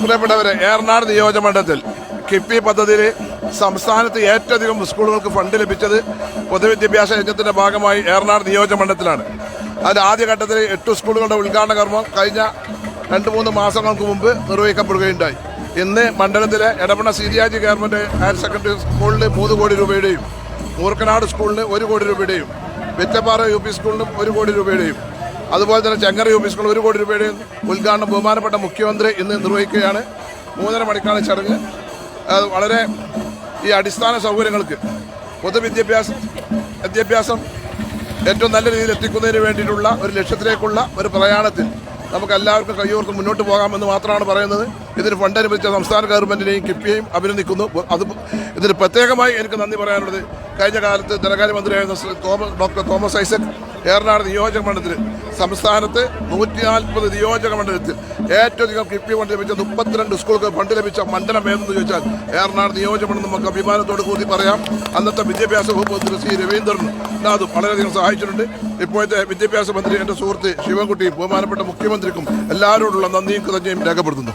പ്രിയപ്പെട്ടവരെ ഏറനാട് നിയോജകമണ്ഡലത്തിൽ കിഫ്ബി പദ്ധതിയിൽ സംസ്ഥാനത്ത് ഏറ്റവും സ്കൂളുകൾക്ക് ഫണ്ട് ലഭിച്ചത് പൊതുവിദ്യാഭ്യാസ യജ്ഞത്തിന്റെ ഭാഗമായി ഏറനാട് നിയോജകമണ്ഡലത്തിലാണ് അതിൽ ആദ്യഘട്ടത്തിൽ എട്ട് സ്കൂളുകളുടെ ഉദ്ഘാടന കർമ്മം കഴിഞ്ഞ രണ്ട് മൂന്ന് മാസങ്ങൾക്ക് മുമ്പ് നിർവഹിക്കപ്പെടുകയുണ്ടായി. ഇന്ന് മണ്ഡലത്തിലെ എടപ്പണ ആജി ഗവൺമെന്റ് ഹയർ സെക്കൻഡറി സ്കൂളിൽ മൂന്ന് കോടി രൂപയുടെയും മൂർക്കനാട് സ്കൂളിന് ഒരു കോടി രൂപയുടെയും വെറ്റപ്പാറ യു പി സ്കൂളിനും ഒരു കോടി രൂപയുടെയും അതുപോലെ തന്നെ ചെങ്ങര ഓഫീസുകൾ ഒരു കോടി രൂപയുടെ ഉദ്ഘാടനം ബഹുമാനപ്പെട്ട മുഖ്യമന്ത്രി ഇന്ന് നിർവഹിക്കുകയാണ്. മൂന്നര മണിക്കാണ് ചടങ്ങ്. വളരെ ഈ അടിസ്ഥാന സൗകര്യങ്ങൾക്ക് പൊതുവിദ്യാഭ്യാസ വിദ്യാഭ്യാസം ഏറ്റവും നല്ല രീതിയിൽ എത്തിക്കുന്നതിന് വേണ്ടിയിട്ടുള്ള ഒരു ലക്ഷ്യത്തിലേക്കുള്ള ഒരു പ്രയാണത്തിൽ നമുക്ക് എല്ലാവർക്കും കയ്യോർത്ത് മുന്നോട്ട് പോകാമെന്ന് മാത്രമാണ് പറയുന്നത്. ഇതിന് ഫണ്ട് അനുവദിച്ച സംസ്ഥാന ഗവൺമെന്റിനെയും കിഫ്ബിയെയും അഭിനന്ദിക്കുന്നു. അത് ഇതിന് പ്രത്യേകമായി എനിക്ക് നന്ദി പറയാനുള്ളത് കഴിഞ്ഞ കാലത്ത് ധനകാര്യമന്ത്രിയായിരുന്ന Thomas doctor Thomas Isaac Eranad നിയോജക മണ്ഡലത്തിൽ സംസ്ഥാനത്ത് നൂറ്റി നാൽപ്പത് നിയോജക മണ്ഡലത്തിൽ ഏറ്റവും അധികം കിഫ്ബി ഫണ്ട് ലഭിച്ച മുപ്പത്തിരണ്ട് സ്കൂളുകൾക്ക് ഫണ്ട് ലഭിച്ച മണ്ഡലം ഏതെന്ന് ചോദിച്ചാൽ ഏറനാട് നിയോജക മണ്ഡലം നമുക്ക് അഭിമാനത്തോട് കൂടി പറയാം. അന്നത്തെ വിദ്യാഭ്യാസ വകുപ്പ് മന്ത്രി ശ്രീ രവീന്ദ്രനും അത് വളരെയധികം സഹായിച്ചിട്ടുണ്ട്. ഇപ്പോഴത്തെ വിദ്യാഭ്യാസ മന്ത്രി എന്റെ സുഹൃത്ത് ശിവൻകുട്ടിയും ബഹുമാനപ്പെട്ട മുഖ്യമന്ത്രിക്കും എല്ലാവരോടുള്ള നന്ദിയും കൃതജ്ഞയും രേഖപ്പെടുത്തുന്നു.